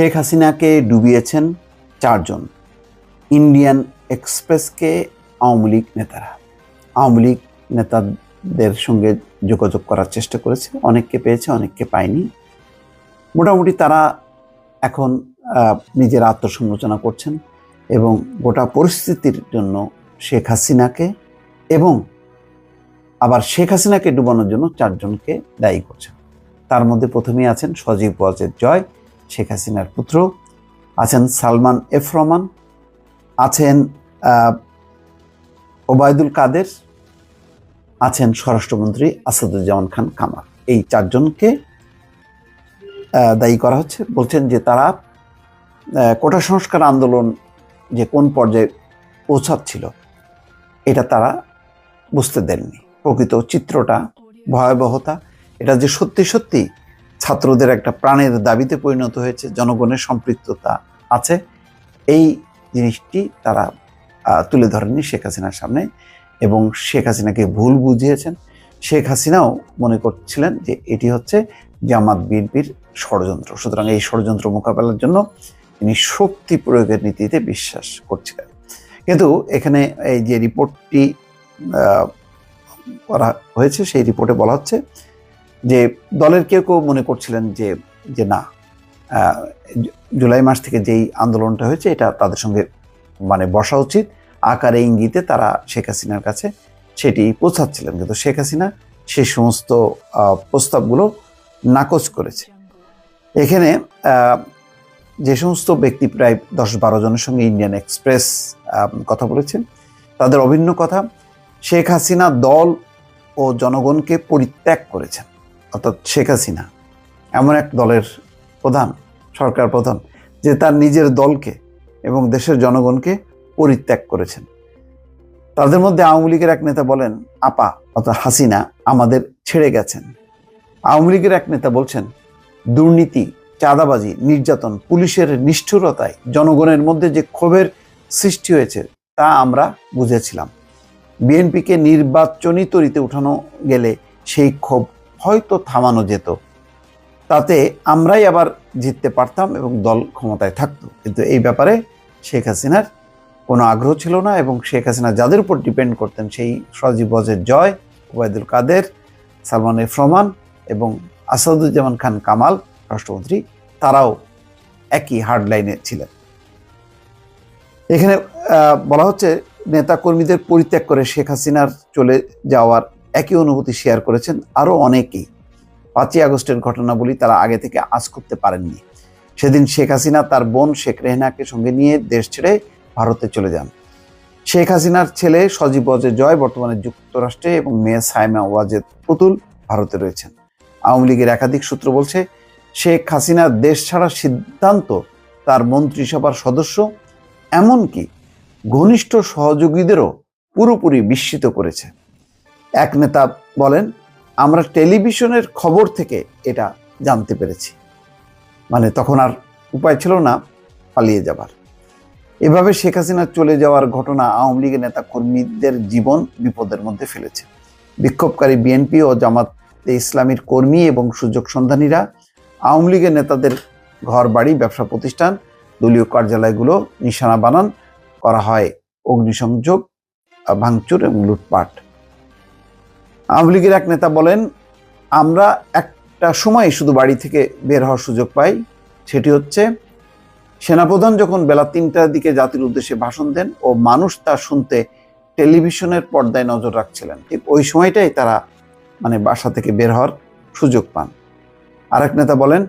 শেখ হাসিনাকে ডুবিয়েছেন চারজন। ইন্ডিয়ান এক্সপ্রেসকে আওয়ামী লীগ নেতারা। আওয়ামী লীগ নেতাদের সঙ্গে যোগাযোগ করার চেষ্টা করেছে। অনেককে পেয়েছে, অনেককে পায়নি। মোটামুটি তারা এখন নিজের আত্মসমালোচনা করছেন এবং গোটা পরিস্থিতির জন্য শেখ হাসিনাকে এবং আবার শেখ হাসিনাকে ডুবানোর জন্য চারজনকে দায়ী করছেন। তার মধ্যে প্রথমেই আছেন সজীব ওয়াজেদ জয় শেখ হাসিনার পুত্র, আছেন সালমান এফ রহমান, আছেন ওবায়দুল কাদের, আছেন স্বরাষ্ট্রমন্ত্রী আসাদুজ্জামান খান কামাল। এই চারজনকে দায়ী করা হচ্ছে। বলছেন যে তারা কোটা সংস্কার আন্দোলন যে কোন পর্যায়ে পৌঁছাচ্ছিল, এটা তারা বুঝতে দেননি। প্রকৃত চিত্রটা ভয়াবহতা। এটা যে সত্যি সত্যি ছাত্রদের একটা প্রাণের দাবিতে পরিণত হয়েছে, জনগণের সম্পৃক্ততা আছে। এই জিনিসটি তারা তুলে ধরেননি শেখ হাসিনার সামনে এবং শেখ হাসিনাকে ভুল বুঝিয়েছেন। শেখ হাসিনাও মনে করছিলেন যে এটি হচ্ছে জামাত বিএনপির ষড়যন্ত্র। সুতরাং এই ষড়যন্ত্র মোকাবেলার জন্য তিনি শক্তি প্রয়োগের নীতিতে বিশ্বাস করছিলেন। কিন্তু এখানে এই যে রিপোর্টটি করা হয়েছে, সেই রিপোর্টে বলা হচ্ছে যে দলের কেউ কেউ মনে করছিলেন যে যে না জুলাই মাস থেকে যেই আন্দোলনটা হয়েছে এটা তাদের সঙ্গে মানে বসা উচিত। আকারে ইঙ্গিতে তারা শেখ হাসিনার কাছে সেটি পৌঁছাচ্ছিলেন। কিন্তু শেখ হাসিনা সেই সমস্ত প্রস্তাবগুলো নাকচ করেছে। এখানে যে সমস্ত ব্যক্তি প্রায় দশ বারো জনের সঙ্গে ইন্ডিয়ান এক্সপ্রেস কথা বলেছেন, তাদের অভিন্ন কথা, শেখ হাসিনা দল ও জনগণকে পরিত্যাগ করেছেন। অর্থাৎ শেখ হাসিনা, এমন এক দলের প্রধান, সরকার প্রধান, যে তার নিজের দলকে এবং দেশের জনগণকে পরিত্যাগ করেছেন। তাদের মধ্যে আওয়ামী লীগের এক নেতা বলেন, আপা, অর্থাৎ হাসিনা আমাদের ছেড়ে গেছেন। আওয়ামী লীগের এক নেতা বলছেন, দুর্নীতি, চাঁদাবাজি, নির্যাতন, পুলিশের নিষ্ঠুরতায় জনগণের মধ্যে যে ক্ষোভের সৃষ্টি হয়েছে, তা আমরা বুঝেছিলাম। বিএনপিকে নির্বাচনী তরিতে উঠানো গেলে সেই ক্ষোভ হয়তো থামানো যেত। তাতে আমরাই আবার জিততে পারতাম এবং দল ক্ষমতায় থাকতো। কিন্তু এই ব্যাপারে শেখ হাসিনার কোনো আগ্রহ ছিল না এবং শেখ হাসিনা যাদের উপর ডিপেন্ড করতেন সেই সজীব ওয়াজেদ জয়, ওবায়দুল কাদের, সালমান এফ রহমান এবং আসাদুজ্জামান খান কামাল রাষ্ট্রমন্ত্রী তারাও একই হার্ড লাইনে ছিলেন। এখানে বলা হচ্ছে নেতা কর্মীদের পরিত্যাগ করে শেখ হাসিনার চলে যাওয়ার একই অনুভূতি শেয়ার করেছেন আরও অনেকেই। পাঁচই আগস্টের ঘটনাবলী তারা আগে থেকে আজ করতে পারেননি। সেদিন শেখ হাসিনা তার বোন শেখ রেহনাকে সঙ্গে নিয়ে দেশ ছেড়ে ভারতে চলে যান। শেখ হাসিনার ছেলে সজীব ওয়াজেদ জয় বর্তমানে যুক্তরাষ্ট্রে এবং মেয়ে সাইমা ওয়াজেদ পুতুল ভারতে রয়েছেন। আওয়ামী লীগের একাধিক সূত্র বলছে, শেখ হাসিনার দেশ ছাড়ার সিদ্ধান্ত তার মন্ত্রিসভার সদস্য, এমনকি ঘনিষ্ঠ সহযোগীদেরও পুরোপুরি বিস্মিত করেছে। এক নেতা বলেন, আমরা টেলিভিশনের খবর থেকে এটা জানতে পেরেছি। মানে তখন আর উপায় ছিল না পালিয়ে যাবার। এভাবে শেখ হাসিনা চলে যাওয়ার ঘটনা আওয়ামী লীগের নেতা কর্মীদের জীবন বিপদের মধ্যে ফেলেছে। বিক্ষোভকারী বিএনপি ও জামাতে ইসলামীর কর্মী এবং সুযোগ সন্ধানীরা আওয়ামী লীগের নেতাদের ঘর বাড়ি ব্যবসা প্রতিষ্ঠান, দলীয় কার্যালয়গুলো নিশানা বানান, করা হয় অগ্নিসংযোগ, ভাঙচুর এবং লুটপাট। আওয়ামী লীগের এক নেতা বলেন, আমরা একটা সময় শুধু বাড়ি থেকে বের হওয়ার সুযোগ পাই। সেটি হচ্ছে, সেনাপ্রধান যখন বেলা তিনটার দিকে জাতির উদ্দেশ্যে ভাষণ দেন ও মানুষ তা শুনতে টেলিভিশনের পর্দায় নজর রাখছিলেন, ঠিক ওই সময়টাই তারা মানে বাসা থেকে বের হওয়ার সুযোগ পান। আরেক নেতা বলেন,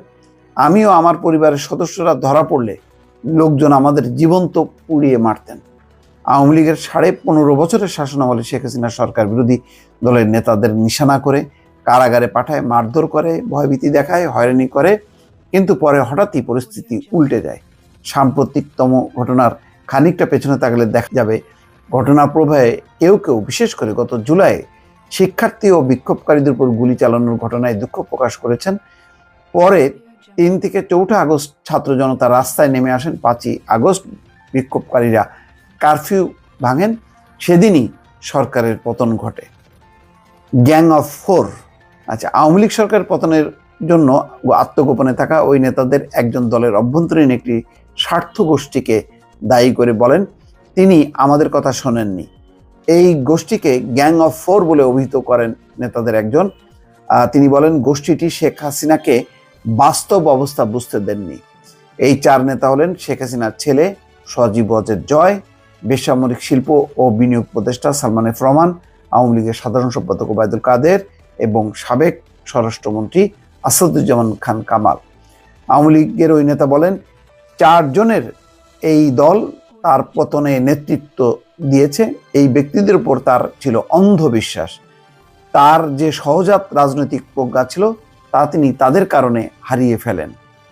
আমিও আমার পরিবারের সদস্যরা ধরা পড়লে লোকজন আমাদের জীবন্ত পুড়িয়ে মারতেন। আওয়ামী লীগের সাড়ে পনেরো বছরের শাসনামলে শেখ হাসিনা সরকার বিরোধী দলের নেতাদের নিশানা করে, কারাগারে পাঠায়, মারধর করে, ভয়ভীতি দেখায়, হয়রানি করে, কিন্তু পরে হঠাৎই পরিস্থিতি উল্টে যায়। সাম্প্রতিকতম ঘটনার খানিকটা পেছনে তাকালে দেখা যাবে ঘটনার প্রভাবে কেউ কেউ, বিশেষ করে গত জুলাই, শিক্ষার্থী ও বিক্ষোভকারীদের উপর গুলি চালানোর ঘটনায় দুঃখ প্রকাশ করেছেন। পরে তিন থেকে চৌঠা আগস্ট ছাত্র জনতা রাস্তায় নেমে আসেন। পাঁচই আগস্ট বিক্ষোভকারীরা কারফিউ ভাঙেন, সেদিনই সরকারের পতন ঘটে। গ্যাং অফ ফোর আচ্ছা আওয়ামী লীগ সরকারের পতনের জন্য আত্মগোপনে থাকা ওই নেতাদের একজন দলের অভ্যন্তরীণ একটি স্বার্থ গোষ্ঠীকে দায়ী করে বলেন, তিনি আমাদের কথা শোনেননি। এই গোষ্ঠীকে গ্যাং অফ ফোর বলে অভিহিত করেন নেতাদের একজন। তিনি বলেন, গোষ্ঠীটি শেখ হাসিনাকে বাস্তব অবস্থা বুঝতে দেননি। এই চার নেতা হলেন শেখ হাসিনার ছেলে সজীব ওয়াজের জয় বেসামরিক শিল্প ও বিনিয়োগ উপদেষ্টা সালমান এফ রহমান, আওয়ামী লীগের সাধারণ সম্পাদক ওবায়দুল কাদের এবং সাবেক স্বরাষ্ট্রমন্ত্রী আসাদুজ্জামান খান কামাল। আওয়ামী লীগের ওই নেতা বলেন, চারজনের এই দল তার পতনে নেতৃত্ব দিয়েছে, এই ব্যক্তিদের উপর তার ছিল অন্ধবিশ্বাস। তার যে সহজাত রাজনৈতিক প্রজ্ঞা ছিল, তা তিনি তাদের কারণে হারিয়ে ফেলেন।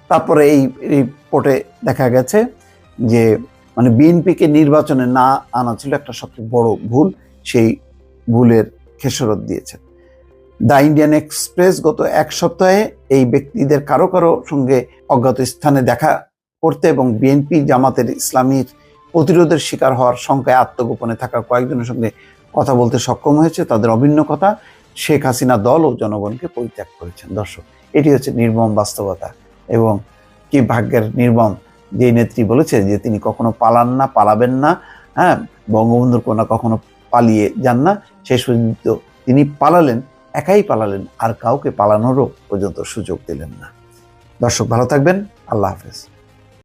তারপরে এই রিপোর্টে দেখা গেছে যে মানে বিএনপিকে নির্বাচনে না আনা ছিল একটা সবচেয়ে বড় ভুল, সেই ভুলের খেসরত দিয়েছেন দ্য ইন্ডিয়ান এক্সপ্রেস গত এক সপ্তাহে এই ব্যক্তিদের কারও কারও সঙ্গে অজ্ঞাত স্থানে দেখা করতে এবং বিএনপি জামাতের ইসলামীর প্রতিরোধের শিকার হওয়ার সংখ্যায় আত্মগোপনে থাকা কয়েকজনের সঙ্গে কথা বলতে সক্ষম হয়েছে, তাদের অভিন্ন কথা, শেখ হাসিনা দল ও জনগণকে পরিত্যাগ করেছেন। দর্শক, এটি হচ্ছে নির্মম বাস্তবতা এবং কি ভাগ্যের নির্মম যে নেত্রী বলেছে যে তিনি কখনো পালান না, পালাবেন না হ্যাঁ বঙ্গবন্ধুর কোনো কখনো পালিয়ে যান না, শেষ পর্যন্ত তিনি পালালেন, একাই পালালেন, আর কাউকে পালানোরও পর্যন্ত সুযোগ দিলেন না। দর্শক ভালো থাকবেন, আল্লাহ হাফেজ।